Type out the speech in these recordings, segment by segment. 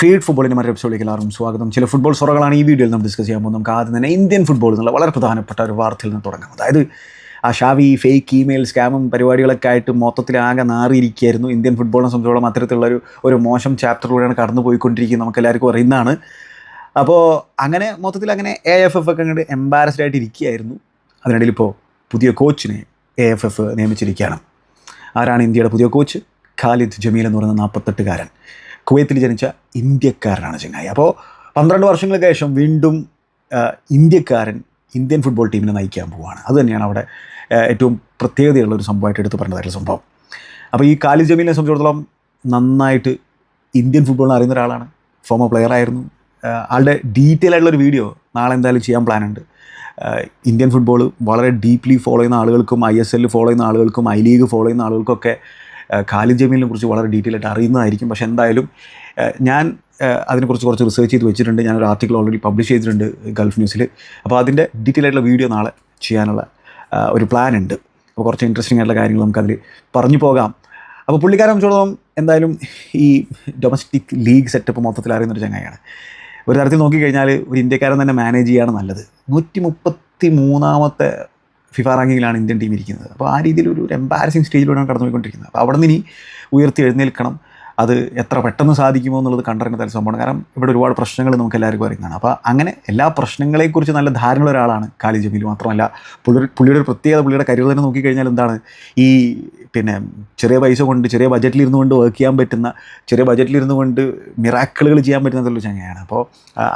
Field ഫുട്ബോളിന്റെ മറ്റൊരു എപ്പിസോഡിലേക്ക് എല്ലാവർക്കും സ്വാഗതം. ചില ഫുട്ബോൾ സൊറകളാണ് ഈ വീഡിയോയിൽ നമ്മൾ ഡിസ്കസ് ചെയ്യാൻ പോകുന്നത്. നമുക്ക് ആദ്യം തന്നെ ഇന്ത്യൻ ഫുട്ബോൾ എന്നുള്ള വളരെ പ്രധാനപ്പെട്ട ഒരു വാർത്തയിൽ നിന്ന് തുടങ്ങാം. അതായത് ആ ഷാവി ഫേക്ക് ഇമെയിൽ സ്കാമും പരിപാടികളൊക്കെ ആയിട്ട് മൊത്തത്തിൽ ആകെ നാറിയിരിക്കുകയായിരുന്നു. ഇന്ത്യൻ ഫുട്ബോളിനെ സംബന്ധിച്ചോളം അത്തരത്തിലുള്ളൊരു ഒരു മോശം ചാപ്റ്ററിലൂടെയാണ് കടന്നു പോയിക്കൊണ്ടിരിക്കുന്നത് നമുക്ക് എല്ലാവർക്കും അറിയുന്നതാണ്. അപ്പോൾ അങ്ങനെ മൊത്തത്തിൽ അങ്ങനെ എ എഫ് എഫ് ഒക്കെ അങ്ങോട്ട് എംബാരസ്ഡ് ആയിട്ട് ഇരിക്കുകയായിരുന്നു. അതിനിടയിൽ ഇപ്പോൾ പുതിയ കോച്ചിനെ എ എഫ് എഫ് നിയമിച്ചിരിക്കുകയാണ്. ആരാണ് ഇന്ത്യയുടെ പുതിയ കോച്ച് ഖാലിദ് ജമീൽ എന്ന് പറയുന്ന നാൽപ്പത്തെട്ടുകാരൻ കുവൈത്തിൽ ജനിച്ച ഇന്ത്യക്കാരനാണ് ചങ്ങായി. അപ്പോൾ പന്ത്രണ്ട് വർഷങ്ങൾക്ക് ശേഷം വീണ്ടും ഇന്ത്യക്കാരൻ ഇന്ത്യൻ ഫുട്ബോൾ ടീമിനെ നയിക്കാൻ പോവുകയാണ് അത് തന്നെയാണ് അവിടെ ഏറ്റവും പ്രത്യേകതയുള്ള ഒരു സംഭവമായിട്ട് എടുത്ത് പറഞ്ഞതായിട്ടുള്ള സംഭവം. അപ്പോൾ ഈ ഖാലിദ് ജമീലിനെ സംബന്ധിച്ചിടത്തോളം നന്നായിട്ട് ഇന്ത്യൻ ഫുട്ബോളിനെ അറിയുന്ന ഒരാളാണ്. ഫോമർ പ്ലെയർ ആയിരുന്നു. ആളുടെ ഡീറ്റെയിൽ ആയിട്ടുള്ള ഒരു വീഡിയോ നാളെ എന്തായാലും ചെയ്യാൻ പ്ലാൻ ഉണ്ട്. ഇന്ത്യൻ ഫുട്ബോൾ വളരെ ഡീപ്ലി ഫോളോ ചെയ്യുന്ന ആളുകൾക്കും ഐ എസ് എല്ലിൽ ഫോളോ ചെയ്യുന്ന ആളുകൾക്കും ഐ ലീഗ് ഫോളോ ചെയ്യുന്ന ആളുകൾക്കൊക്കെ ഖാലിദ് ജമീലിനെ കുറിച്ച് വളരെ ഡീറ്റെയിൽ ആയിട്ട് അറിയുന്നതായിരിക്കും. പക്ഷേ എന്തായാലും ഞാൻ അതിനെക്കുറിച്ച് കുറച്ച് റിസർച്ച് ചെയ്ത് വെച്ചിട്ടുണ്ട്. ഞാനൊരു ആർട്ടിക്കിൾ ഓൾറെഡി പബ്ലിഷ് ചെയ്തിട്ടുണ്ട് ഗൾഫ് ന്യൂസിൽ അപ്പോൾ അതിന്റെ ഡീറ്റെയിൽ ആയിട്ടുള്ള വീഡിയോ നാളെ ചെയ്യാനുള്ള ഒരു പ്ലാൻ ഉണ്ട്. അപ്പോൾ കുറച്ച് ഇൻട്രസ്റ്റിംഗ് ആയിട്ടുള്ള കാര്യങ്ങൾ നമുക്കതിൽ പറഞ്ഞു പോകാം. അപ്പോൾ പുള്ളിക്കാരെ സംബന്ധിച്ചിടത്തോളം എന്തായാലും ഈ ഡൊമസ്റ്റിക് ലീഗ് സെറ്റപ്പ് മൊത്തത്തിൽ അറിയുന്നൊരു ചങ്ങായാണ് ഒരു തരത്തിൽ നോക്കിക്കഴിഞ്ഞാൽ ഒരു ഇന്ത്യക്കാരൻ തന്നെ മാനേജ് ചെയ്യാണ് നല്ലത്. നൂറ്റി മുപ്പത്തി മൂന്നാമത്തെ ഫിഫ റാങ്കിങ്ങിലാണ് ഇന്ത്യൻ ടീം ഇരിക്കുന്നത്. അപ്പോൾ ആ രീതിയിൽ ഒരു എംബാരസിങ് സ്റ്റേജിലൂടെയാണ് കടന്നുപോയിക്കൊണ്ടിരിക്കുന്നത്. അപ്പോൾ അവിടെ നിന്ന് ഇനി ഉയർത്തി എഴുന്നേൽക്കണം. അത് എത്ര പെട്ടെന്ന് സാധിക്കുമോ എന്നുള്ളത് കണ്ടറിഞ്ഞ തരം സംഭവമാണ്. കാരണം ഇവിടെ ഒരുപാട് പ്രശ്നങ്ങൾ നമുക്ക് എല്ലാവർക്കും അറിയുന്നതാണ്. അപ്പോൾ അങ്ങനെ എല്ലാ പ്രശ്നങ്ങളെക്കുറിച്ച് നല്ല ധാരണയുള്ള ഒരാളാണ് കാലി ജമീൽ മാത്രമല്ല. പുള്ളി പുള്ളിയുടെ ഒരു പ്രത്യേകത പുള്ളിയുടെ കരിയർ തന്നെ നോക്കിക്കഴിഞ്ഞാൽ എന്താണ്? ഈ പിന്നെ ചെറിയ പൈസ കൊണ്ട് ചെറിയ ബജറ്റിൽ ഇരുന്നു കൊണ്ട് വർക്ക് ചെയ്യാൻ പറ്റുന്ന ചെറിയ ബജറ്റിൽ ഇരുന്നു കൊണ്ട് മിറാക്കിളുകൾ ചെയ്യാൻ പറ്റുന്നതുള്ള ചങ്ങയാണ് അപ്പോൾ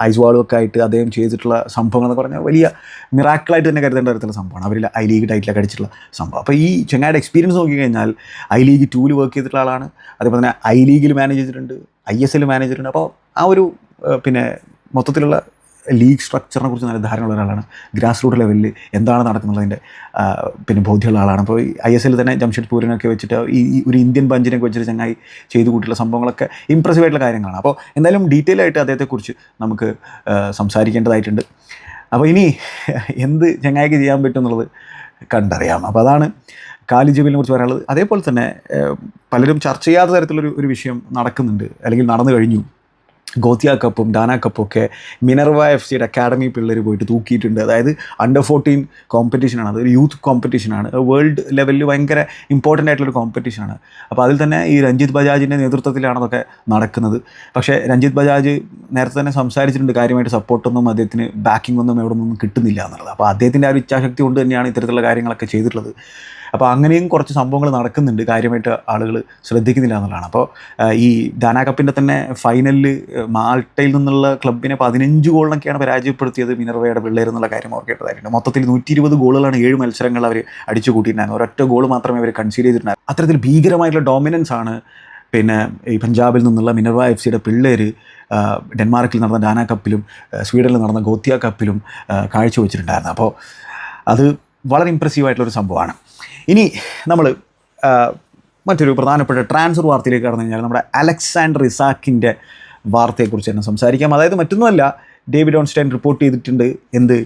ഐസ് വാളുമൊക്കെ ആയിട്ട് അദ്ദേഹം ചെയ്തിട്ടുള്ള സംഭവങ്ങൾ എന്ന് പറഞ്ഞാൽ വലിയ മിറാക്കിളായിട്ട് തന്നെ കരുതേണ്ട തരത്തിലുള്ള സംഭവമാണ്. അവരിൽ ഐ ലീഗ് ടൈറ്റിലൊക്കെ അടിച്ചിട്ടുള്ള സംഭവം. അപ്പോൾ ഈ ചങ്ങായുടെ എക്സ്പീരിയൻസ് നോക്കിക്കഴിഞ്ഞാൽ ഐ ലീഗ് ടൂവിൽ വർക്ക് ചെയ്തിട്ടുള്ള ആളാണ്. അതേപോലെ തന്നെ ഐ ലീഗിൽ മാനേജ് ചെയ്തിട്ടുണ്ട് ഐ എസ് എൽ മാനേജ് ചെയ്തിട്ടുണ്ട്. അപ്പോൾ ആ ഒരു പിന്നെ മൊത്തത്തിലുള്ള ലീഗ് സ്ട്രക്ചറിനെ കുറിച്ച് നല്ല ധാരണയുള്ള ഒരാളാണ്. ഗ്രാസ് റൂട്ട് ലെവലിൽ എന്താണ് നടക്കുന്നതിന്റെ പിന്നെ ബോധ്യമുള്ള ആളാണ്. അപ്പോൾ ഐ എസ് എല്ലിൽ തന്നെ ജംഷഡ്പൂരിനൊക്കെ വെച്ചിട്ട് ഈ ഈ ഒരു ഇന്ത്യൻ ബഞ്ചിനൊക്കെ വെച്ചിട്ട് ചങ്ങായി ചെയ്തു കൂട്ടിയുള്ള സംഭവങ്ങളൊക്കെ ഇമ്പ്രസീവ് ആയിട്ടുള്ള കാര്യങ്ങളാണ്. അപ്പോൾ എന്തായാലും ഡീറ്റെയിൽ ആയിട്ട് അദ്ദേഹത്തെക്കുറിച്ച് നമുക്ക് സംസാരിക്കേണ്ടതായിട്ടുണ്ട്. അപ്പോൾ ഇനി എന്ത് ചങ്ങായിക്ക് ചെയ്യാൻ പറ്റും എന്നുള്ളത് കണ്ടറിയാം. അപ്പോൾ അതാണ് കാലി ജബീലിനെ കുറിച്ച് പറയാനുള്ളത്. അതേപോലെ തന്നെ പലരും ചർച്ച ചെയ്യാത്ത തരത്തിലൊരു ഒരു വിഷയം നടക്കുന്നുണ്ട്. അല്ലെങ്കിൽ നടന്നു കഴിഞ്ഞു. ഗോത്തിയ കപ്പും ഡാന കപ്പും ഒക്കെ മിനർവ എഫ് സിയുടെ അക്കാഡമി പിള്ളേർ പോയിട്ട് തൂക്കിയിട്ടുണ്ട്. അതായത് അണ്ടർ ഫോർട്ടീൻ കോമ്പറ്റീഷനാണ് അതൊരു യൂത്ത് കോമ്പറ്റീഷനാണ് വേൾഡ് ലെവലിൽ ഭയങ്കര ഇമ്പോർട്ടന്റ് ആയിട്ടുള്ളൊരു കോമ്പറ്റീഷനാണ് അപ്പോൾ അതിൽ തന്നെ ഈ രഞ്ജിത് ബജാജിന്റെ നേതൃത്വത്തിലാണ് അതൊക്കെ നടക്കുന്നത്. പക്ഷേ രഞ്ജിത് ബജാജ് നേരത്തെ തന്നെ സംസാരിച്ചിട്ടുണ്ട് കാര്യമായിട്ട് സപ്പോർട്ടൊന്നും അദ്ദേഹത്തിന് ബാക്കിംഗ് ഒന്നും എവിടെ നിന്നും കിട്ടുന്നില്ല എന്നുള്ളത്. അപ്പോൾ അദ്ദേഹത്തിന്റെ ആ ഒരു ഇച്ഛാശക്തി കൊണ്ട് തന്നെയാണ് ഇത്തരത്തിലുള്ള കാര്യങ്ങളൊക്കെ ചെയ്തിട്ടുള്ളത്. അപ്പോൾ അങ്ങനെയും കുറച്ച് സംഭവങ്ങൾ നടക്കുന്നുണ്ട്. കാര്യമായിട്ട് ആളുകൾ ശ്രദ്ധിക്കുന്നില്ല എന്നുള്ളതാണ്. അപ്പോൾ ഈ ദാന കപ്പിന്റെ തന്നെ ഫൈനലിൽ മാൾട്ടയിൽ നിന്നുള്ള ക്ലബിനെ പതിനഞ്ച് ഗോളിനൊക്കെയാണ് പരാജയപ്പെടുത്തിയത് മിനർവയുടെ പിള്ളേർ എന്നുള്ള കാര്യം ഓർക്കേണ്ടതായിട്ടുണ്ട്. മൊത്തത്തിൽ നൂറ്റി ഇരുപത് ഗോളുകളാണ് ഏഴ് മത്സരങ്ങൾ അവർ അടിച്ചു കൂട്ടിയിട്ടുണ്ടായിരുന്നു ഒരൊറ്റ ഗോൾ മാത്രമേ അവർ കൺസീഡ് ചെയ്തിട്ടുണ്ടായിരുന്നു അത്തരത്തിൽ ഭീകരമായിട്ടുള്ള ഡോമിനൻസ് ആണ് പിന്നെ ഈ പഞ്ചാബിൽ നിന്നുള്ള മിനർവ എഫ് സിയുടെ പിള്ളേർ ഡെൻമാർക്കിൽ നടന്ന ഡാന കപ്പിലും സ്വീഡനിൽ നടന്ന ഗോത്തിയ കപ്പിലും കാഴ്ചവെച്ചിട്ടുണ്ടായിരുന്നു അപ്പോൾ അത് വളരെ ഇമ്പ്രസീവ് ആയിട്ടുള്ളൊരു സംഭവമാണ്. ഇനി നമ്മൾ മറ്റൊരു പ്രധാനപ്പെട്ട ട്രാൻസ്ഫർ വാർത്തയിലേക്ക് കടന്നു കഴിഞ്ഞാൽ നമ്മുടെ അലക്സാണ്ടർ ഇസാക്കിന്റെ വാർത്തയെക്കുറിച്ച് തന്നെ സംസാരിക്കാം. അതായത് മറ്റൊന്നുമല്ല ഡേവിഡ് ഓൺസ്റ്റൈൻ റിപ്പോർട്ട് ചെയ്തിട്ടുണ്ട് എന്ത്?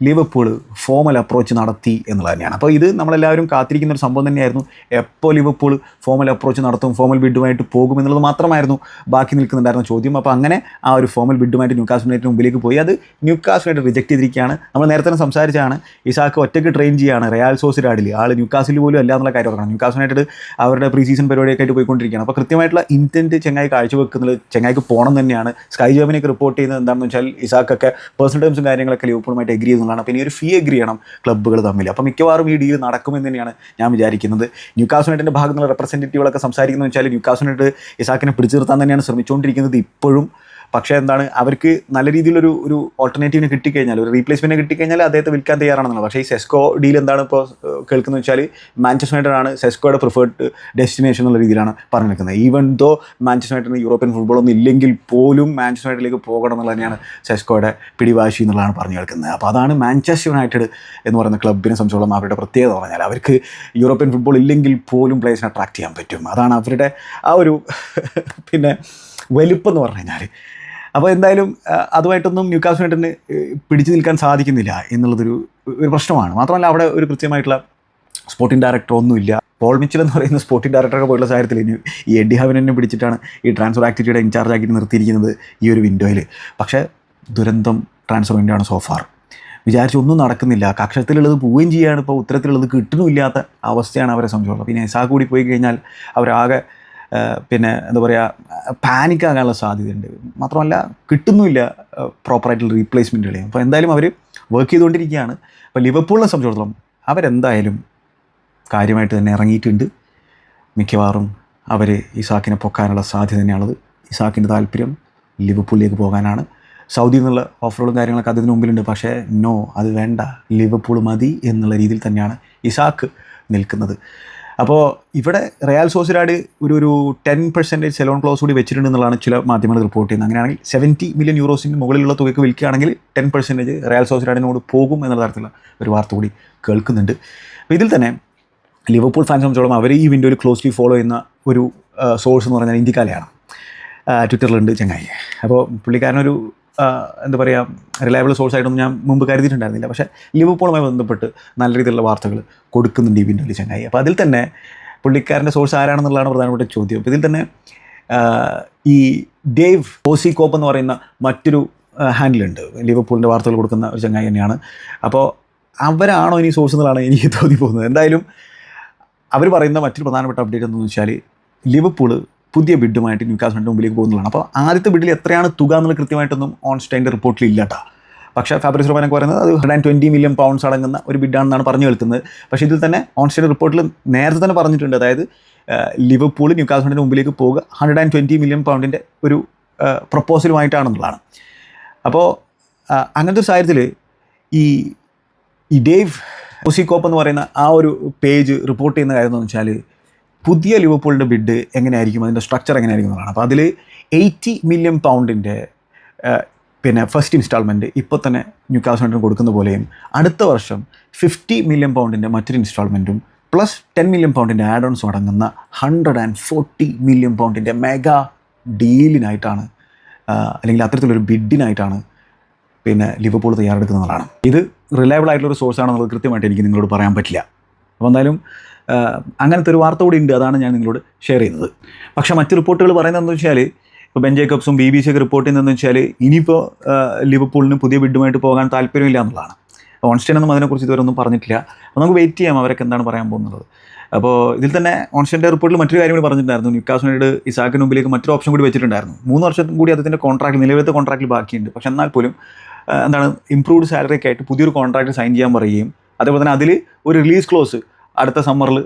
ലിവർപൂൾ ഫോമൽ അപ്രോച്ച് നടത്തി എന്നുള്ളത് തന്നെയാണ്. അപ്പോൾ ഇത് നമ്മളെല്ലാവരും കാത്തിരിക്കുന്ന ഒരു സംഭവം തന്നെയായിരുന്നു. എപ്പോൾ ലിവർപൂൾ ഫോമൽ അപ്രോച്ച് നടത്തും ഫോമൽ ബിഡുമായിട്ട് പോകും എന്നുള്ളത് മാത്രമായിരുന്നു ബാക്കി നിൽക്കുന്നുണ്ടായിരുന്ന ചോദ്യം. അപ്പോൾ അങ്ങനെ ആ ഒരു ഫോമൽ ബിഡുമായിട്ട് ന്യൂക്കാസ് യുണൈറ്റഡ് മുമ്പിലേക്ക് പോയി. അത് ന്യൂക്കാസ് യുണൈറ്റഡ് റിജക്ട് ചെയ്തിരിക്കുകയാണ്. നമ്മൾ നേരത്തെ തന്നെ സംസാരിച്ചാണ് ഇസാക്ക് ഒറ്റയ്ക്ക് ട്രെയിൻ ചെയ്യുകയാണ്. റയൽ സോസിരാഡിൽ ആൾ ന്യൂക്കാസിൽ പോലും അല്ല എന്നുള്ള കാര്യം ഓർക്കണം ന്യൂക്കാസ് യുണൈറ്റഡ് അവരുടെ പ്രീ സീസൺ പരിപാടിയൊക്കെ ആയിട്ട് പോയിക്കൊണ്ടിരിക്കുകയാണ്. അപ്പോൾ കൃത്യമായിട്ടുള്ള ഇന്റന്റ് ചെങ്ങായി കാഴ്ചവെക്കുന്നത് ചെങ്ങായിക്ക് പോകണം തന്നെയാണ്. സ്കൈ ജോബിനൊക്കെ റിപ്പോർട്ട് ചെയ്യുന്നത് എന്താണെന്ന് വെച്ചാൽ ഇസാക്കൊക്കെ പേഴ്സണൽ ടേംസും കാര്യങ്ങളൊക്കെ ലിവർപൂളുമായിട്ട് എഗ്രി ചെയ്യുന്നതാണ് അപ്പോൾ ഇനി ഒരു ഫീ എഗ്രി ചെയ്യണം ക്ലബ്ബുകൾ തമ്മിൽ. അപ്പോൾ മിക്കവാറും ഈ ഡീൽ നടക്കുമെന്ന് തന്നെയാണ് ഞാൻ വിചാരിക്കുന്നത്. ന്യൂക്കാസുനൈറ്റിന്റെ ഭാഗത്തുള്ള റെപ്രസെന്റേറ്റീവുകളൊക്കെ സംസാരിക്കുന്നത് വെച്ചാൽ ന്യൂക്കാസുനൈറ്റ് ഇസാക്കിനെ പിടിച്ചു നിർത്താൻ തന്നെയാണ് ശ്രമിച്ചുകൊണ്ടിരിക്കുന്നത്. ഇപ്പോഴും പക്ഷേ എന്താണ് അവർക്ക് നല്ല രീതിയിലൊരു ഒരു ഓൾട്ടർനേറ്റീവിനെ കിട്ടിക്കഴിഞ്ഞാൽ ഒരു റീപ്ലേസ്മെന്റ് കിട്ടിക്കഴിഞ്ഞാൽ അദ്ദേഹത്തെ വിൽക്കാൻ തയ്യാറാണെന്നുള്ളത് പക്ഷേ ഈ സെസ്കോ ഡീൽ എന്താണ് ഇപ്പോൾ കേൾക്കുന്നത് വെച്ചാൽ മാഞ്ചസ്റ്റർ യുണൈറ്റഡ് ആണ് സെസ്കോയുടെ പ്രിഫേർഡ് ഡെസ്റ്റിനേഷൻ എന്നുള്ള രീതിയിലാണ് പറഞ്ഞു നിൽക്കുന്നത്. ഈവൻ ദോ മാഞ്ചസ്റ്റർ യുണൈറ്റഡിന് യൂറോപ്യൻ ഫുട്ബോൾ ഒന്നും ഇല്ലെങ്കിൽ പോലും മാഞ്ചസ്റ്റർ യുണൈറ്റഡിലേക്ക് പോകണം എന്നുള്ളത് തന്നെയാണ് സെസ്കോയുടെ പിടിവാശി എന്നുള്ളതാണ് പറഞ്ഞു കേൾക്കുന്നത്. അപ്പോൾ അതാണ് മാഞ്ചസ്റ്റർ യുണൈറ്റഡ് എന്ന് പറയുന്ന ക്ലബിനെ സംബന്ധിച്ചോളം അവരുടെ പ്രത്യേകത പറഞ്ഞാൽ അവർക്ക് യൂറോപ്യൻ ഫുട്ബോൾ ഇല്ലെങ്കിൽ പോലും പ്ലേസിനെ അട്രാക്ട് ചെയ്യാൻ പറ്റും. അതാണ് അവരുടെ ആ ഒരു പിന്നെ വലുപ്പം എന്ന് പറഞ്ഞു കഴിഞ്ഞാൽ അപ്പോൾ എന്തായാലും അതുമായിട്ടൊന്നും ന്യൂക്കാസ് യുണൈറ്റഡിന് പിടിച്ചു നിൽക്കാൻ സാധിക്കുന്നില്ല എന്നുള്ളതൊരു ഒരു പ്രശ്നമാണ്. മാത്രമല്ല അവിടെ ഒരു കൃത്യമായിട്ടുള്ള സ്പോർട്ടിംഗ് ഡയറക്ടർ ഒന്നുമില്ല. പോൾ മിച്ചൽ എന്ന് പറയുന്ന സ്പോർട്ടിംഗ് ഡയറക്ടറൊക്കെ പോയിട്ടുള്ള സാഹചര്യത്തിൽ ഇനി ഈ എഡി ഹാവിനെ പിടിച്ചിട്ടാണ് ഈ ട്രാൻസ്ഫർ ആക്ടിവിറ്റിയുടെ ഇൻചാർജ് ആക്കിയിട്ട് നിർത്തിയിരിക്കുന്നത് ഈ ഒരു വിൻഡോയിൽ പക്ഷേ ദുരന്തം ട്രാൻസ്ഫർ വിൻഡോ സോഫാർ വിചാരിച്ച് ഒന്നും നടക്കുന്നില്ല. കക്ഷത്തിലുള്ളത് പോവുകയും ചെയ്യാണ്. ഇപ്പോൾ ഉത്തരത്തിലുള്ളത് കിട്ടുന്നുമില്ലാത്ത അവസ്ഥയാണ് അവരെ സംബന്ധിച്ചുള്ളത്. പിന്നെ എസാ കൂടി പോയി കഴിഞ്ഞാൽ അവരാകെ പിന്നെ എന്താ പറയുക പാനിക് ആകാനുള്ള സാധ്യതയുണ്ട്. മാത്രമല്ല കിട്ടുന്നുമില്ല പ്രോപ്പറായിട്ടുള്ള റീപ്ലേസ്മെന്റുകളെ അപ്പോൾ എന്തായാലും അവർ വർക്ക് ചെയ്തുകൊണ്ടിരിക്കുകയാണ്. അപ്പോൾ ലിവർപൂളിനെ സംബന്ധിച്ചിടത്തോളം അവരെന്തായാലും കാര്യമായിട്ട് തന്നെ ഇറങ്ങിയിട്ടുണ്ട്. മിക്കവാറും അവർ ഇസാക്കിനെ പൊക്കാനുള്ള സാധ്യത തന്നെയാണുള്ളത്. ഇസാക്കിന്റെ താല്പര്യം ലിവർപൂളിലേക്ക് പോകാനാണ്. സൗദിയിൽ നിന്നുള്ള ഓഫറുകളും കാര്യങ്ങളൊക്കെ അതിന് മുമ്പിലുണ്ട്. പക്ഷേ നോ അത് വേണ്ട. ലിവർപൂൾ മതി എന്നുള്ള രീതിയിൽ തന്നെയാണ് ഇസാക്ക് നിൽക്കുന്നത്. അപ്പോൾ ഇവിടെ റയൽ സോസിരാഡ് ഒരു ഒരു ടെൻ പെർസെന്റേജ് സെലോൺ ക്ലോസ് കൂടി വെച്ചിട്ടുണ്ട് എന്നുള്ളതാണ് ചില മാധ്യമങ്ങൾ റിപ്പോർട്ട് ചെയ്യുന്നത്. അങ്ങനെയാണെങ്കിൽ സെവന്റി മില്യൺ യൂറോസിന് മുകളിലുള്ള തുകയ്ക്ക് വിൽക്കുകയാണെങ്കിൽ ടെൻ പെർസെന്റേജ് റയൽ സോസിഡാഡിനോട് പോകും എന്നുള്ള തരത്തിലുള്ള ഒരു വാർത്ത കൂടി കേൾക്കുന്നുണ്ട്. അപ്പോൾ ഇതിൽ തന്നെ ലിവർപൂൾ ഫാൻസ് സംബന്ധിച്ചോളം അവർ ഈ വിൻഡോയിൽ ക്ലോസ്ലി ഫോളോ ചെയ്യുന്ന ഒരു സോഴ്സ് എന്ന് പറഞ്ഞാൽ ഇന്ത്യക്കാലയാണ് ട്വിറ്ററിലുണ്ട് ചങ്ങായി. അപ്പോൾ പുള്ളിക്കാരനൊരു എന്താ പറയുക റിലയബിൾ സോഴ്സ് ആയിട്ടൊന്നും ഞാൻ മുമ്പ് കരുതിയിട്ടുണ്ടായിരുന്നില്ല. പക്ഷേ ലിവർപൂളുമായി ബന്ധപ്പെട്ട് നല്ല രീതിയിലുള്ള വാർത്തകൾ കൊടുക്കുന്നുണ്ട് ഈ വിൻഡോയിൽ ചങ്ങായി. അപ്പോൾ അതിൽ തന്നെ പുള്ളിക്കാരന്റെ സോഴ്സ് ആരാണെന്നുള്ളതാണ് പ്രധാനപ്പെട്ട ചോദ്യം. അപ്പോൾ ഇതിൽ തന്നെ ഈ ഡേവ് ഓസി കോപ്പ് എന്ന് പറയുന്ന മറ്റൊരു ഹാൻഡിലുണ്ട് ലിവർപൂളിന്റെ വാർത്തകൾ കൊടുക്കുന്ന ഒരു ചങ്ങായി തന്നെയാണ്. അപ്പോൾ അവരാണോ ഇനി സോഴ്സ് എന്നുള്ളതാണ് എനിക്ക് തോന്നി പോകുന്നത് എന്തായാലും അവർ പറയുന്ന മറ്റൊരു പ്രധാനപ്പെട്ട അപ്ഡേറ്റ് എന്താണെന്ന് വെച്ചാൽ ലിവർപൂൾ പുതിയ ബിഡുമായിട്ട് ന്യൂക്കാസിന്റെ മുമ്പിലേക്ക് പോകുന്നതാണ്. അപ്പോൾ ആദ്യത്തെ ബിഡിൽ എത്രയാണ് തുക എന്നുള്ള കൃത്യമായിട്ടൊന്നും ഓൺ സ്റ്റൈന്റെ റിപ്പോർട്ടിൽ ഇല്ലട്ടാ. പക്ഷേ ഫാബ്രിസ് റോമാനൊക്കെ പറയുന്നത് അത് hundred and twenty million pounds അടങ്ങുന്ന ഒരു ബിഡാണെന്നാണ് പറഞ്ഞു കേൾക്കുന്നത്. പക്ഷേ ഇതിൽ തന്നെ ഓൺ സ്റ്റൈന്റെ റിപ്പോർട്ടിൽ നേരത്തെ തന്നെ പറഞ്ഞിട്ടുണ്ട്. അതായത് ലിവർപൂൾ ന്യൂക്കാസിന്റെ മുമ്പിലേക്ക് പോവുക ഹൺഡ്രഡ് ആൻഡ് ട്വന്റി മില്യൺ പൗണ്ടിന്റെ ഒരു പ്രപ്പോസലുമായിട്ടാണെന്നുള്ളതാണ് അപ്പോൾ അങ്ങനത്തെ ഒരു സാഹചര്യത്തിൽ ഈ ഈ ഡേവ് ഒസിക്കോപ്പ് എന്ന് പറയുന്ന ആ ഒരു പേജ് റിപ്പോർട്ട് ചെയ്യുന്ന കാര്യം എന്ന് വെച്ചാൽ പുതിയ ലിവർപൂളിന്റെ ബിഡ് എങ്ങനെയായിരിക്കും? അതിന്റെ സ്ട്രക്ചർ എങ്ങനെയായിരിക്കും എന്നുള്ളതാണ്. അപ്പോൾ അതിൽ എയ്റ്റി മില്യൺ പൗണ്ടിന്റെ പിന്നെ ഫസ്റ്റ് ഇൻസ്റ്റാൾമെന്റ് ഇപ്പോൾ തന്നെ ന്യൂ ന്യൂക്കാസിന് കൊടുക്കുന്ന പോലെയും അടുത്ത വർഷം ഫിഫ്റ്റി മില്യൺ പൗണ്ടിന്റെ മറ്റൊരു ഇൻസ്റ്റാൾമെന്റും പ്ലസ് ടെൻ മില്യൺ പൗണ്ടിന്റെ ആഡ് ഓൺസ് അടങ്ങുന്ന ഹൺഡ്രഡ് ആൻഡ് ഫോർട്ടി മില്യൺ പൗണ്ടിന്റെ മെഗാ ഡീലിനായിട്ടാണ് അല്ലെങ്കിൽ അത്തരത്തിലൊരു ബിഡിനായിട്ടാണ് പിന്നെ ലിവർപൂൾ തയ്യാറെടുക്കുന്നതാണ് ഇത് റിലയബിൾ ആയിട്ടുള്ള ഒരു സോഴ്സ് ആണെന്നുള്ളത് കൃത്യമായിട്ട് എനിക്ക് നിങ്ങളോട് പറയാൻ പറ്റില്ല. അപ്പോൾ എന്തായാലും അങ്ങനത്തെ ഒരു വാർത്ത കൂടി ഉണ്ട്. അതാണ് ഞാൻ നിങ്ങളോട് ഷെയർ ചെയ്യുന്നത്. പക്ഷേ മറ്റ് റിപ്പോർട്ടുകൾ പറയുന്നതെന്ന് വെച്ചാൽ ഇപ്പോൾ ബെൻ ജേക്കബ്സും ബി ബി സി ഒക്കെ റിപ്പോർട്ട് ചെയ്യുന്നതെന്ന് വെച്ചാൽ ഇനിയിപ്പോൾ ലിവർപൂളിന് പുതിയ ബിഡുമായിട്ട് പോകാൻ താല്പര്യമില്ല എന്നുള്ളതാണ്. ഓൺസ്റ്റൈൻ ഒന്നും അതിനെക്കുറിച്ച് ഇതുവരെ ഒന്നും പറഞ്ഞിട്ടില്ല. അപ്പോൾ നമുക്ക് വെയിറ്റ് ചെയ്യാം അവരൊക്കെ എന്താണ് പറയാൻ പോകുന്നത്. അപ്പോൾ ഇതിൽ തന്നെ ഓൺസ്റ്റൈന്റെ റിപ്പോർട്ടിൽ മറ്റൊരു കാര്യം കൂടി പറഞ്ഞിട്ടുണ്ടായിരുന്നു. ന്യൂക്കാസിനോട് ഇസാക്കിന് മുമ്പിലേക്ക് മറ്റൊരു ഓപ്ഷൻ കൂടി വെച്ചിട്ടുണ്ടായിരുന്നു. മൂന്ന് വർഷം കൂടി അദ്ദേഹത്തിന്റെ കോൺട്രാക്ട് നിലവിലത്തെ കോൺട്രാക്റ്റിൽ ബാക്കിയുണ്ട്. പക്ഷെ എന്നാൽ പോലും എന്താണ് ഇംപ്രൂവ്ഡ് സാലറി ഒക്കെ ആയിട്ട് പുതിയൊരു കോൺട്രാക്ട് സൈൻ ചെയ്യാൻ പറയുകയും അതേപോലെ തന്നെ അതിൽ ഒരു റിലീസ് ക്ലോസ് അടുത്ത സമ്മറിൽ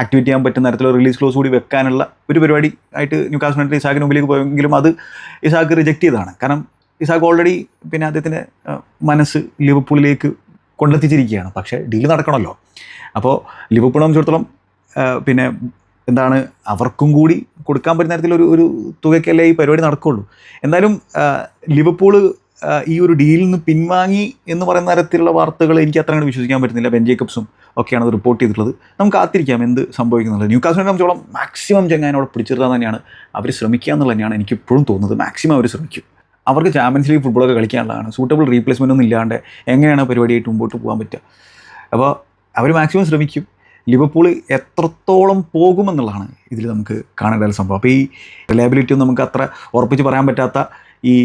ആക്ടിവേറ്റ് ചെയ്യാൻ പറ്റുന്ന തരത്തിലുള്ള റിലീസ് ക്ലോസ് കൂടി വെക്കാനുള്ള ഒരു പരിപാടി ആയിട്ട് ന്യൂ യുണൈറ്റഡ് ഇസാഖിന് മുമ്പിലേക്ക് പോയെങ്കിലും അത് ഇസാഖ് റിജക്റ്റ് ചെയ്തതാണ്. കാരണം ഇസാഖ് ഓൾറെഡി പിന്നെ അദ്ദേഹത്തിന്റെ മനസ്സ് ലിവർപൂളിലേക്ക് കൊണ്ടെത്തിച്ചിരിക്കുകയാണ്. പക്ഷേ ഡീൽ നടക്കണമല്ലോ. അപ്പോൾ ലിവർപൂളിനെ സംബന്ധിച്ചിടത്തോളം പിന്നെ എന്താണ് അവർക്കും കൂടി കൊടുക്കാൻ പറ്റുന്ന തരത്തിലൊരു ഒരു തുകയ്ക്കല്ലേ ഈ പരിപാടി നടക്കുകയുള്ളൂ. എന്തായാലും ലിവപ്പൂൾ ഈ ഒരു ഡീലിൽ നിന്ന് പിൻവാങ്ങി എന്ന് പറയുന്ന തരത്തിലുള്ള വാർത്തകൾ എനിക്ക് അത്ര അങ്ങോട്ട് വിശ്വസിക്കാൻ പറ്റുന്നില്ല. ബെൻ ജേക്കബ്സും ഒക്കെയാണ് അത് റിപ്പോർട്ട് ചെയ്തിട്ടുള്ളത്. നമുക്ക് കാത്തിരിക്കാം എന്ത് സംഭവിക്കുന്നുള്ളത്. ന്യൂ കാസിനെ സംബന്ധിച്ചോളം മാക്സിമം ചെങ്ങാനോട് പിടിച്ചിരുത്താൻ തന്നെയാണ് അവർ ശ്രമിക്കുക എന്നുള്ളത് തന്നെയാണ് എനിക്ക് ഇപ്പോഴും തോന്നുന്നത്. മാക്സിമം അവർ ശ്രമിക്കും. അവർക്ക് ചാമ്പ്യൻസ് ലീഗ് ഫുട്ബോളൊക്കെ കളിക്കാനുള്ളതാണ്. സൂട്ടബിൾ റീപ്ലേസ്മെന്റ് ഒന്നും ഇല്ലാണ്ട് എങ്ങനെയാണ് പരിപാടിയായിട്ട് മുമ്പോട്ട് പോകാൻ പറ്റുക? അപ്പോൾ അവർ മാക്സിമം ശ്രമിക്കും. ലിവർപൂൾ എത്രത്തോളം പോകുമെന്നുള്ളതാണ് ഇതിൽ നമുക്ക് കാണേണ്ട സംഭവം. അപ്പോൾ ഈ റിലയബിലിറ്റി നമുക്ക് അത്ര ഉറപ്പിച്ച് പറയാൻ പറ്റാത്ത ഈ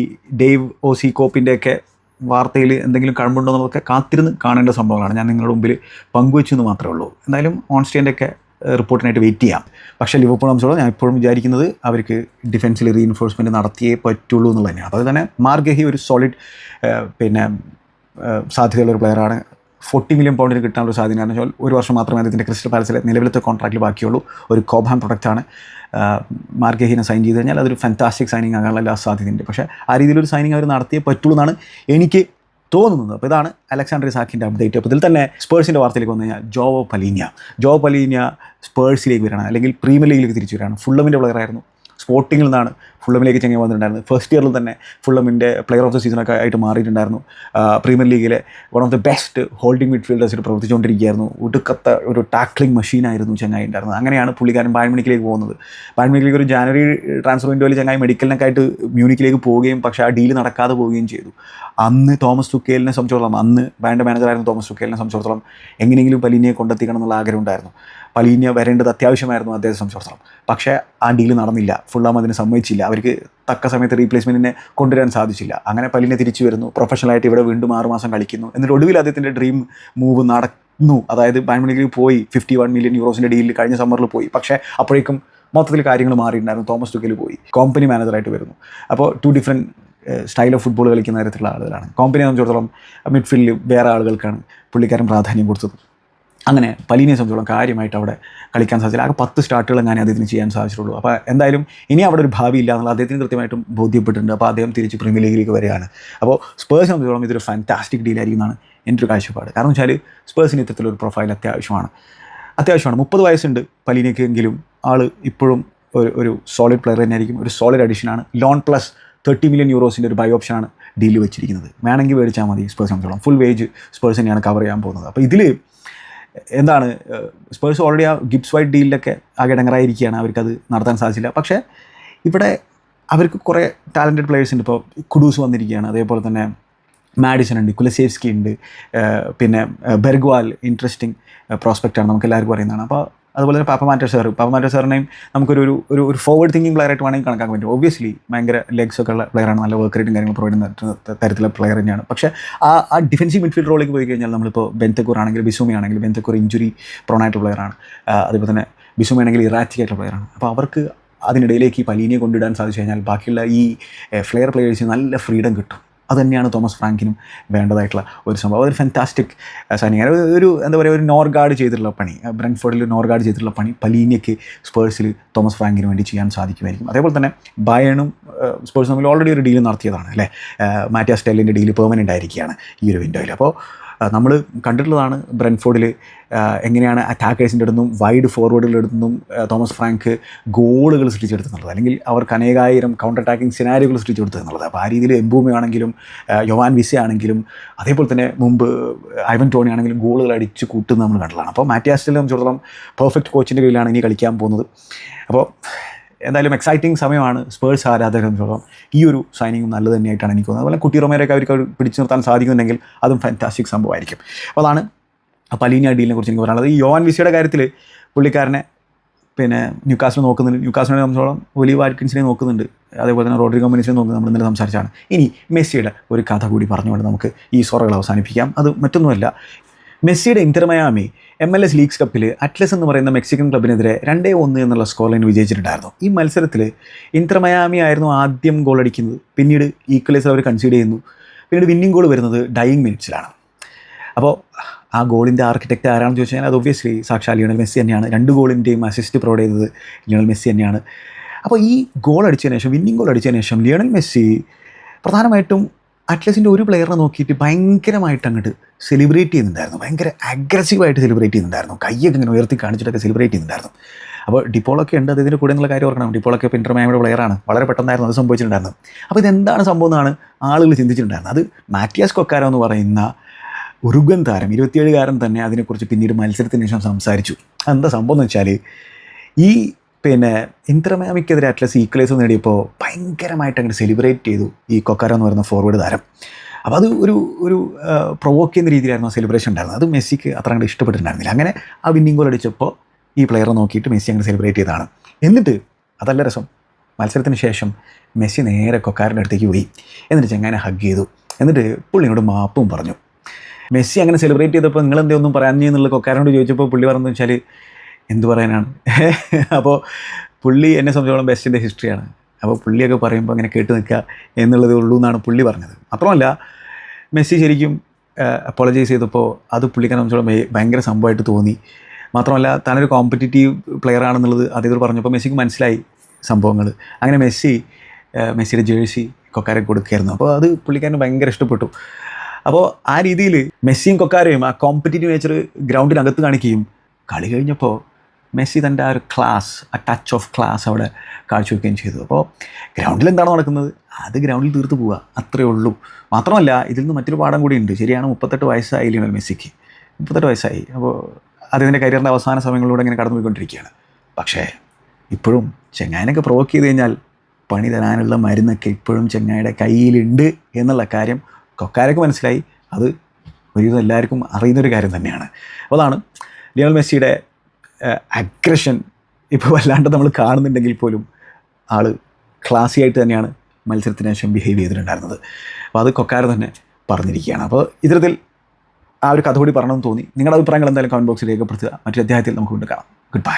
ഡേവ് ഒ സി കോപ്പിന്റെയൊക്കെ വാർത്തയിൽ എന്തെങ്കിലും കഴമ്പുണ്ടോ എന്നുള്ളതൊക്കെ കാത്തിരുന്ന് കാണേണ്ട സംഭവങ്ങളാണ്. ഞാൻ നിങ്ങളുടെ മുമ്പിൽ പങ്കുവെച്ചു എന്ന് മാത്രമേ ഉള്ളൂ. എന്തായാലും ഓൺസ്റ്റേന്റെ ഒക്കെ റിപ്പോർട്ടിനായിട്ട് വെയിറ്റ് ചെയ്യാം. പക്ഷേ ലിവർപൂൾ സംബന്ധിച്ചോളം ഞാൻ ഇപ്പോഴും വിചാരിക്കുന്നത് അവർക്ക് ഡിഫൻസിൽ റീഇൻഫോഴ്സ്മെന്റ് നടത്തിയേ പറ്റുള്ളൂ എന്നുള്ളത് തന്നെയാണ്. അപ്പോൾ തന്നെ മാർഗഹി ഒരു സോളിഡ് പിന്നെ സാധ്യതയുള്ള ഒരു പ്ലെയറാണ് ഫോർട്ടി മില്യൺ പൗണ്ടിന് കിട്ടാനുള്ള സാധ്യത എന്ന് ഒരു വർഷം മാത്രമേ അദ്ദേഹത്തിന്റെ ക്രിസ്റ്റൽ പാലസിലെ നിലവിലത്തെ കോൺട്രാക്റ്റിൽ ബാക്കിയുള്ളൂ. ഒരു കോബാൻ പ്രൊഡക്റ്റാണ് മാർഗഹീനെ സൈൻ ചെയ്ത് കഴിഞ്ഞാൽ അതൊരു ഫാന്റാസ്റ്റിക് സൈനിങ് ആകാനുള്ള എല്ലാ സാധ്യതയുണ്ട്. പക്ഷേ ആ രീതിയിലൊരു സൈനിങ് അവർ നടത്തിയേ പറ്റുള്ളൂ എന്നാണ് എനിക്ക് തോന്നുന്നത്. അപ്പോൾ ഇതാണ് അലക്സാണ്ടർ സാക്കിന്റെ അപ്ഡേറ്റ് അപ്പോൾ ഇതിൽ തന്നെ സ്പേഴ്സിന്റെ വാർത്തയിലേക്ക് വന്നു കഴിഞ്ഞാൽ ജോവോ പലീനിയ. ജോവോ പലീനിയ സ്പേഴ്സിലേക്ക് വരികയാണ്. അല്ലെങ്കിൽ പ്രീമിയർ ലീഗിലേക്ക് തിരിച്ചു വരികയാണ്. ഫുള്ളമിന്റെ പ്ലെയറായിരുന്നു സ്പോർട്ടിങ്ങിൽ നിന്നാണ് ഫുള്ളമിലേക്ക് ചെങ്ങി വന്നിട്ടുണ്ടായിരുന്നത്. ഫസ്റ്റ് ഇയറിൽ തന്നെ ഫുള്ളമിന്റെ പ്ലെയർ ഓഫ് ദ സീസണൊക്കെ ആയിട്ട് മാറിയിട്ടുണ്ടായിരുന്നു. പ്രീമിയർ ലീഗിലെ one of the best holding മിഡ്ഫീൽഡേഴ്സിൽ പ്രവർത്തിച്ചുകൊണ്ടിരിക്കുകയായിരുന്നു. ഒടുക്കത്ത ഒരു ടാക്ലിംഗ് മെഷീനായിരുന്നു ചെങ്ങായി ഉണ്ടായിരുന്നത്. അങ്ങനെയാണ് പുള്ളിക്കാരൻ ബാൻമണിക്കിലേക്ക് പോകുന്നത്. ബാൻമണിക്കിലേക്ക് ഒരു ജാനുവരി ട്രാൻസ്ഫർ വിൻഡോയിൽ ചെങ്ങായി മെഡിക്കലിനൊക്കെ ആയിട്ട് മ്യൂണിക്കിലേക്ക് പോവുകയും പക്ഷേ ആ ഡീൽ നടക്കാതെ പോവുകയും ചെയ്തു. അന്ന് തോമസ് തുക്കേലിനെ സംബന്ധിച്ചിടത്തോളം അന്ന് ബാൻഡ് മാനേജറായിരുന്നു തോമസ് തുക്കേലിനെ സംബന്ധിച്ചിടത്തോളം എങ്ങനെയെങ്കിലും പലിനെ കൊണ്ടെത്തിക്കണം എന്നുള്ള ആഗ്രഹം ഉണ്ടായിരുന്നു. പലീനിയ വരേണ്ടത് അത്യാവശ്യമായിരുന്നു അദ്ദേഹത്തെ സംബന്ധിച്ചിടത്തോളം പക്ഷേ ആ ഡീൽ നടന്നില്ല. ഫുള്ളാം അതിന് സമ്മതിച്ചില്ല. അവർക്ക് തക്ക സമയത്ത് റീപ്ലേസ്മെന്റിനെ കൊണ്ടുവരാൻ സാധിച്ചില്ല. അങ്ങനെ പലീനെ തിരിച്ചു വരുന്നു. പ്രൊഫഷണലായിട്ട് ഇവിടെ വീണ്ടും ആറ് മാസം കളിക്കുന്നു. എന്നിട്ട് ഒടുവിൽ അദ്ദേഹത്തിന്റെ ഡ്രീം മൂവ് നടന്നു. അതായത് ബാൻമണിലേക്ക് പോയി. ഫിഫ്റ്റി വൺ മില്യൺ യൂറോസിന്റെ ഡീലിൽ കഴിഞ്ഞ സമ്മറിൽ പോയി. പക്ഷേ അപ്പോഴേക്കും മൊത്തത്തിൽ കാര്യങ്ങൾ മാറിയിട്ടുണ്ടായിരുന്നു. തോമസ് തുക്കൽ പോയി. കോമ്പനി മാനേജറായിട്ട് വരുന്നു. അപ്പോൾ two different style of football കളിക്കുന്ന തരത്തിലുള്ള ആളുകളാണ്. കോമ്പനിയെ സംബന്ധിച്ചിടത്തോളം മിഡ്ഫീൽഡിൽ വേറെ ആളുകൾക്കാണ് പുള്ളിക്കാരൻ പ്രാധാന്യം കൊടുത്തത്. അങ്ങനെ പലീനെ സംബന്ധിച്ചോളം കാര്യമായിട്ട് അവിടെ കളിക്കാൻ സാധിച്ചില്ല. ആകെ പത്ത് സ്റ്റാർട്ടുകൾ ഞാൻ അദ്ദേഹത്തിന് ചെയ്യാൻ സാധിച്ചിട്ടുള്ളൂ. അപ്പോൾ എന്തായാലും ഇനി അവിടെ ഒരു ഭാവി ഇല്ല എന്നുള്ള അദ്ദേഹത്തിന് കൃത്യമായിട്ടും ബോധ്യപ്പെട്ടിട്ടുണ്ട്. അപ്പോൾ അദ്ദേഹം തിരിച്ച് പ്രീമിയർ ലീഗിലേക്ക് വരികയാണ്. അപ്പോൾ സ്പേഴ്സ് സംബന്ധിച്ചോളം ഇതൊരു ഫാന്റാസ്റ്റിക് ഡീലായിരിക്കും എന്നാണ് എന്റെ ഒരു കാഴ്ചപ്പാട്. കാരണം വെച്ചാൽ സ്പേഴ്സിന് ഇത്തരത്തിലൊരു പ്രൊഫൈൽ അത്യാവശ്യമാണ്. അത്യാവശ്യമാണ്. മുപ്പത് വയസ്സുണ്ട് പലീനയ്ക്ക് എങ്കിലും. ആൾ ഇപ്പോഴും ഒരു ഒരു സോളിഡ് പ്ലെയർ തന്നെയായിരിക്കും. ഒരു സോളിഡ് അഡീഷനാണ് ലോൺ പ്ലസ് തേർട്ടി മില്യൺ യൂറോസിന്റെ ഒരു ബൈ ഓപ്ഷനാണ് ഡീൽ വെച്ചിരിക്കുന്നത്. വേണമെങ്കിൽ മേടിച്ചാൽ മതി സ്പേഴ്സ് സംബന്ധിച്ചോളം. ഫുൾ വേജ് സ്പേഴ്സ് തന്നെയാണ് കവർ ചെയ്യാൻ പോകുന്നത്. അപ്പോൾ ഇതിൽ എന്താണ് സ്പേഴ്സ് ഓൾറെഡി ആ ഗിബ്സ് വൈറ്റ് ഡീലിലൊക്കെ ആകെ ഇടങ്ങറായിരിക്കുകയാണ്. അവർക്കത് നടത്താൻ സാധിച്ചില്ല. പക്ഷേ ഇവിടെ അവർക്ക് കുറേ ടാലന്റഡ് പ്ലേയേഴ്സ് ഉണ്ട്. ഇപ്പോൾ കുഡൂസ് വന്നിരിക്കുകയാണ്. അതേപോലെ തന്നെ മാഡിസൺ ഉണ്ട് കുലസേവ്സ്കി ഉണ്ട് പിന്നെ ബെർഗ്വാൽ ഇൻട്രസ്റ്റിംഗ് പ്രോസ്പെക്റ്റാണ് നമുക്ക് എല്ലാവർക്കും അറിയുന്നതാണ്. അപ്പോൾ അതുപോലെ തന്നെ Pape Matar Sarr Pape Matar സാറിനെയും നമുക്കൊരു ഒരു ഒരു ഫോർവേഡ് തിങ്കിങ് പ്ലെയർ ആയിട്ട് വേണമെങ്കിൽ കണക്കാക്കാൻ പറ്റും. ഒബ്വിയസ്ലി ഭയങ്കര ലെഗ്സ് ഒക്കെ ഉള്ള പ്ലെയറാണ് നല്ല വർക്ക് റേറ്റും കാര്യങ്ങൾ പ്രൊവൈഡ് ചെയ്യുന്ന തരത്തിലുള്ള പ്ലെയർ തന്നെയാണ്. പക്ഷേ ആ ആ ഡിഫൻസീവ് മിഡ്ഫീൽഡ് റോളിലേക്ക് പോയി കഴിഞ്ഞാൽ നമ്മളിപ്പോൾ ബെന്തക്കൂർ ആണെങ്കിൽ ബിസുമി ആണെങ്കിൽ ബെന്തക്കൂർ ഇഞ്ചുറി പ്രോണായിട്ടുള്ള പ്ലെയറാണ് അതുപോലെ തന്നെ ബിസുമി ആണെങ്കിൽ ഇറാറ്റിക് ആയിട്ടുള്ള പ്ലെയറാണ് അപ്പോൾ അവർക്ക് അതിനിടയിലേക്ക് ഈ പലീനിയെ കൊണ്ടിടാൻ സാധിച്ചു കഴിഞ്ഞാൽ ബാക്കിയുള്ള ഈ ഫ്ലെയർ പ്ലെയേഴ്സിന് നല്ല ഫ്രീഡം കിട്ടും. അതുതന്നെയാണ് തോമസ് ഫ്രാങ്കിനും വേണ്ടതായിട്ടുള്ള ഒരു സംഭവം. അതൊരു ഫാന്റാസ്റ്റിക് സൈനിങ് ഒരു എന്താ പറയുക ഒരു നോർഗാർഡ് ചെയ്തിട്ടുള്ള പണി. ബ്രൻഫോർഡിൽ നോർഗാർഡ് ചെയ്തിട്ടുള്ള പണി പലീനിയയ്ക്ക് സ്പേഴ്സിൽ തോമസ് ഫ്രാങ്കിന് വേണ്ടി ചെയ്യാൻ സാധിക്കുമായിരിക്കും. അതേപോലെ തന്നെ ബയണും സ്പേഴ്സ് തമ്മിൽ ഓൾറെഡി ഒരു ഡീൽ നടത്തിയതാണ് അല്ലേ? മാറ്റിയ സ്റ്റെല്ലിന്റെ ഡീൽ പെർമനന്റ് ആയിരിക്കുകയാണ് ഈ ഒരു വിൻഡോയിൽ അപ്പോൾ നമ്മൾ കണ്ടിട്ടുള്ളതാണ് ബ്രെൻഫോർഡിൽ എങ്ങനെയാണ് അറ്റാക്കേഴ്സിന്റെ അടുത്തും വൈഡ് ഫോർവേഡുകളുടെ അടുത്തും തോമസ് ഫ്രാങ്ക് ഗോളുകൾ സൃഷ്ടിച്ചെടുത്തുന്നുള്ളത് അല്ലെങ്കിൽ അവർക്ക് അനേകായിരം കൗണ്ടർ അറ്റാക്കിംഗ് സിനാരികൾ സൃഷ്ടിച്ചെടുത്തു എന്നുള്ളത് അപ്പോൾ ആ രീതിയിൽ എംബൂമി ആണെങ്കിലും യോവാൻ വിസ ആണെങ്കിലും അതേപോലെ തന്നെ മുമ്പ് ഐവൻ ടോണി ആണെങ്കിലും ഗോളുകൾ അടിച്ച് കൂട്ടുന്നത് നമ്മൾ കണ്ടതാണ് അപ്പോൾ മാറ്റിയാസ്റ്റിൽ സംബന്ധിച്ചിടത്തോളം പെർഫെക്റ്റ് കോച്ചിന്റെ കീഴിലാണ് ഇനി കളിക്കാൻ പോകുന്നത്. അപ്പോൾ എന്തായാലും എക്സൈറ്റിംഗ് സമയമാണ്. സ്പേഴ്സ് ആരാധകരെന്നോളം ഈ ഒരു സൈനിങ് നല്ലത് തന്നെയായിട്ടാണ് എനിക്ക് തോന്നുന്നത്. അതുപോലെ കുട്ടി റൊമേരൊക്കെ അവർക്ക് പിടിച്ചു നിർത്താൻ സാധിക്കുന്നുണ്ടെങ്കിൽ അതും ഫാന്റാസ്റ്റിക് സംഭവമായിരിക്കും. അപ്പോൾ അതാണ് പലീനിയ ഡീലിനെ കുറിച്ച് എനിക്ക് പറയാനുള്ളത്. ഈ യോവാൻ വിസിയുടെ കാര്യത്തിൽ പുള്ളിക്കാരനെ പിന്നെ ന്യൂക്കാസിൽ നോക്കുന്നുണ്ട്. ന്യൂക്കാസിനെ സംബന്ധിച്ചോളം ഒലി വാറ്റ്കിൻസിനെ നോക്കുന്നുണ്ട്. അതേപോലെ തന്നെ റോഡ്രി കമ്പനീസിനെ നോക്കുന്നത് നമ്മൾ ഇന്നലെ സംസാരിച്ചാണ് ഇനി മെസ്സിയുടെ ഒരു കഥ കൂടി പറഞ്ഞുകൊണ്ട് നമുക്ക് ഈ സോറകൾ അവസാനിപ്പിക്കാം. അത് മറ്റൊന്നുമല്ല. മെസ്സിയുടെ Inter Miami M L S leagues കപ്പിൽ അറ്റ്ലസ് എന്ന് പറയുന്ന മെക്സിക്കൻ ക്ലബിനെതിരെ രണ്ടേ ഒന്ന് എന്നുള്ള സ്കോർ ലൈൻ വിജയിച്ചിട്ടുണ്ടായിരുന്നു. ഈ മത്സരത്തിൽ ഇന്റർമയാമി ആയിരുന്നു ആദ്യം ഗോൾ അടിക്കുന്നത്. പിന്നീട് ഈക്വലൈസർ അവർ കൺസീഡ് ചെയ്യുന്നു. പിന്നീട് വിന്നിംഗ് ഗോൾ വരുന്നത് ഡൈയിങ് മിനിറ്റ്സിലാണ് അപ്പോൾ ആ ഗോളിന്റെ ആർക്കിടെക്റ്റ് ആരാണെന്ന് ചോദിച്ചു കഴിഞ്ഞാൽ അത് ഒബ്വിയസ്ലി സാക്ഷാൽ ലിയണൽ മെസ്സി തന്നെയാണ്. രണ്ട് ഗോളിന്റെയും അസിസ്റ്റ് പ്രൊവൈഡ് ചെയ്തത് ലിയണൽ മെസ്സി തന്നെയാണ്. അപ്പോൾ ഈ ഗോൾ അടിച്ചതിന് ശേഷം വിന്നിംഗ് ഗോൾ അടിച്ചതിന് ശേഷം ലിയണൽ മെസ്സി പ്രധാനമായിട്ടും അറ്റ്ലസിന്റെ ഒരു പ്ലെയറിനെ നോക്കിയിട്ട് ഭയങ്കരമായിട്ട് അങ്ങോട്ട് സെലിബ്രേറ്റ് ചെയ്യുന്നുണ്ടായിരുന്നു. ഭയങ്കര അഗ്രസീവായിട്ട് സെലിബ്രേറ്റ് ചെയ്യുന്നുണ്ടായിരുന്നു. കയ്യൊക്കെ ഇങ്ങനെ ഉയർത്തി കാണിച്ചിട്ടൊക്കെ സെലിബ്രേറ്റ് ചെയ്യുന്നുണ്ടായിരുന്നു. അപ്പോൾ ഡിപ്പോളൊക്കെ ഉണ്ട്. അതിന്റെ കൂടെ എന്നുള്ള കാര്യം ഓർക്കണം. ഡിപ്പോളൊക്കെ ഇപ്പോൾ പ്ലെയർ പ്ലെയറാണ് വളരെ പെട്ടെന്നായിരുന്നു അത് സംഭവിച്ചിട്ടുണ്ടായിരുന്നത്. അപ്പോൾ ഇതെന്താണ് സംഭവം എന്നാണ് ആളുകൾ ചിന്തിച്ചിട്ടുണ്ടായിരുന്നത്. അത് മാറ്റിയാസ് കൊക്കാരോ എന്ന് പറയുന്ന ഉറുഗൻ താരം ഇരുപത്തിയേഴുകാരൻ തന്നെ അതിനെക്കുറിച്ച് പിന്നീട് മത്സരത്തിന് ശേഷം സംസാരിച്ചു. അതെന്താ സംഭവം എന്ന് വെച്ചാൽ ഈ പിന്നെ ഇന്ദ്രമാമിക്കെതിരെ അറ്റ്ലസ് ഈക്വലൈസ് നേടിയപ്പോൾ ഭയങ്കരമായിട്ട് അങ്ങനെ സെലിബ്രേറ്റ് ചെയ്തു ഈ കൊക്കാര എന്ന് പറയുന്ന ഫോർവേഡ് താരം. അപ്പോൾ അത് ഒരു ഒരു പ്രൊവോക്ക് ചെയ്യുന്ന രീതിയിലായിരുന്നു ആ സെലിബ്രേഷൻ ഉണ്ടായിരുന്നത്. അത് മെസ്സിക്ക് അത്ര അങ്ങോട്ട് ഇഷ്ടപ്പെട്ടിട്ടുണ്ടായിരുന്നില്ല. അങ്ങനെ ആ വിന്നിംഗ് ഗോൾ അടിച്ചപ്പോൾ ഈ പ്ലെയറെ നോക്കിയിട്ട് മെസ്സി അങ്ങനെ സെലിബ്രേറ്റ് ചെയ്തതാണ്. എന്നിട്ട് അതല്ല രസം. മത്സരത്തിന് ശേഷം മെസ്സി നേരെ കൊക്കാരന്റെ അടുത്തേക്ക് പോയി. എന്നിട്ട് ചെങ്ങനെ ഹഗ് ചെയ്തു. എന്നിട്ട് പുള്ളിനോട് മാപ്പും പറഞ്ഞു. മെസ്സി അങ്ങനെ സെലിബ്രേറ്റ് ചെയ്തപ്പോൾ നിങ്ങൾ എന്തേ ഒന്നും പറയാൻ എന്നുള്ള കൊക്കാരനോട് ചോദിച്ചപ്പോൾ പുള്ളി പറഞ്ഞു വെച്ചാൽ എന്ത് പറയാനാണ്? അപ്പോൾ പുള്ളി എന്നെ സംബന്ധിച്ചോളം ബെസ്റ്റിന്റെ ഹിസ്റ്ററിയാണ് അപ്പോൾ പുള്ളിയൊക്കെ പറയുമ്പോൾ അങ്ങനെ കേട്ട് നിൽക്കുക എന്നുള്ളതേ ഉള്ളൂ എന്നാണ് പുള്ളി പറഞ്ഞത്. മാത്രമല്ല മെസ്സി ശരിക്കും അപ്പോളജൈസ് ചെയ്തപ്പോൾ അത് പുള്ളിക്കാരെ സംബന്ധിച്ചോളം ഭയ- ഭയങ്കര സംഭവമായിട്ട് തോന്നി. മാത്രമല്ല താനൊരു കോമ്പറ്റീറ്റീവ് പ്ലെയർ ആണെന്നുള്ളത് അദ്ദേഹത്തോട് പറഞ്ഞപ്പോൾ മെസ്സിക്ക് മനസ്സിലായി സംഭവങ്ങൾ അങ്ങനെ മെസ്സി മെസ്സിയുടെ ജേഴ്സി കൊക്കാരെ കൊടുക്കുകയായിരുന്നു. അപ്പോൾ അത് പുള്ളിക്കാരന് ഭയങ്കര ഇഷ്ടപ്പെട്ടു. അപ്പോൾ ആ രീതിയിൽ മെസ്സിയും കൊക്കാരയും ആ കോമ്പറ്റീറ്റീവ് നേച്ചർ ഗ്രൗണ്ടിനകത്ത് കാണിക്കുകയും കളി കഴിഞ്ഞപ്പോൾ മെസ്സി തന്റെ ആ ഒരു ക്ലാസ് ആ ടച്ച് ഓഫ് ക്ലാസ് അവിടെ കാഴ്ചവെക്കുകയും ചെയ്തു. അപ്പോൾ ഗ്രൗണ്ടിൽ എന്താണ് നടക്കുന്നത്? അത് ഗ്രൗണ്ടിൽ തീർത്ത് പോവുക. അത്രയേ ഉള്ളൂ. മാത്രമല്ല ഇതിൽ നിന്ന് മറ്റൊരു പാഠം കൂടി ഉണ്ട്. ശരിയാണ് മുപ്പത്തെട്ട് വയസ്സായി ലിയോണൽ മെസ്സിക്ക്. മുപ്പത്തെട്ട് വയസ്സായി. അപ്പോൾ അദ്ദേഹത്തിന്റെ കരിയറിന്റെ അവസാന സമയങ്ങളിലൂടെ ഇങ്ങനെ കടന്നുപോയിക്കൊണ്ടിരിക്കുകയാണ്. പക്ഷേ ഇപ്പോഴും ചെങ്ങായനൊക്കെ പ്രൊവോക്ക് ചെയ്ത് കഴിഞ്ഞാൽ പണി തരാനുള്ള മരുന്നൊക്കെ ഇപ്പോഴും ചെങ്ങായിയുടെ കയ്യിലുണ്ട് എന്നുള്ള കാര്യം കൊക്കാരൊക്കെ മനസ്സിലായി. അത് ഒരുവിധം എല്ലാവർക്കും അറിയുന്നൊരു കാര്യം തന്നെയാണ്. അതാണ് ലിയോണൽ മെസ്സിയുടെ അഗ്രഷൻ ഇപ്പോൾ വല്ലാണ്ട് നമ്മൾ കാണുന്നുണ്ടെങ്കിൽ പോലും ആൾ ക്ലാസി ആയിട്ട് തന്നെയാണ് മത്സരത്തിന് ശേഷം ബിഹേവ് ചെയ്തിട്ടുണ്ടായിരുന്നത്. അപ്പോൾ അത് കൊക്കാര തന്നെ പറഞ്ഞിരിക്കുകയാണ്. അപ്പോൾ ഇത്തരത്തിൽ ആ ഒരു കഥ കൂടി പറയണമെന്ന് തോന്നി. നിങ്ങളുടെ അഭിപ്രായങ്ങൾ എന്തായാലും കമന്റ് ബോക്സിൽ രേഖപ്പെടുത്തുക. മറ്റൊരു അധ്യായത്തിൽ നമുക്ക് വീണ്ടും കാണാം. Good bye